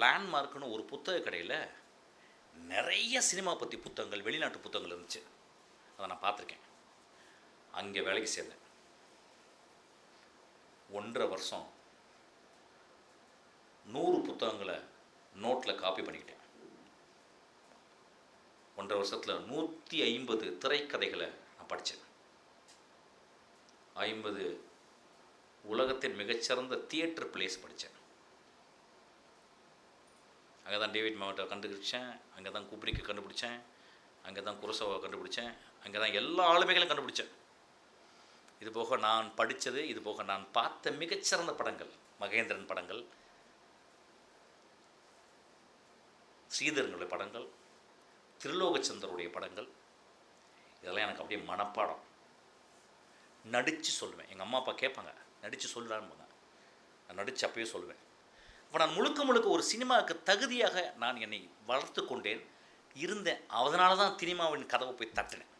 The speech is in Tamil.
லேண்ட்மார்க்னு ஒரு புத்தக கடையில் நிறைய சினிமா பற்றி புத்தகங்கள் வெளிநாட்டு புத்தகங்கள் இருந்துச்சு. அதை நான் பார்த்துருக்கேன். அங்கே வேலைக்கு சேர்ந்தேன். ஒன்றரை வருஷம் நூறு புத்தகங்களை நோட்டில் காப்பி பண்ணிக்கிட்டேன். ஒன்றரை வருஷத்தில் நூற்றி ஐம்பது திரைக்கதைகளை நான் படித்தேன். ஐம்பது உலகத்தின் மிகச்சிறந்த தியேட்டர் பிளேஸ் படித்தேன். அங்கே தான் டேவிட் மாவட்டம் கண்டுபிடிச்சேன் அங்கே தான் குப்ரிக்கு கண்டுபிடிச்சேன் அங்கே தான் குரசோவை கண்டுபிடிச்சேன் அங்கே தான் எல்லா ஆளுமைகளையும் கண்டுபிடிச்சேன். இது போக நான் படித்தது இது போக நான் பார்த்த மிகச்சிறந்த படங்கள் மகேந்திரன் படங்கள் ஸ்ரீதரனுடைய படங்கள் திருலோகச்சந்தருடைய படங்கள் இதெல்லாம் எனக்கு அப்படியே மனப்பாடம். நடித்து சொல்லுவேன். எங்கள் அம்மா அப்பா கேட்பாங்க நடித்து சொல்லுறான்னு நான் நடித்து அப்பயே சொல்லுவேன். இப்போ நான் முழுக்க முழுக்க ஒரு சினிமாவுக்கு தகுதியாக நான் என்னை வளர்த்து கொண்டேன். இருந்தேன். அதனால தான் சினிமாவின் கதவை போய் தட்டினேன்.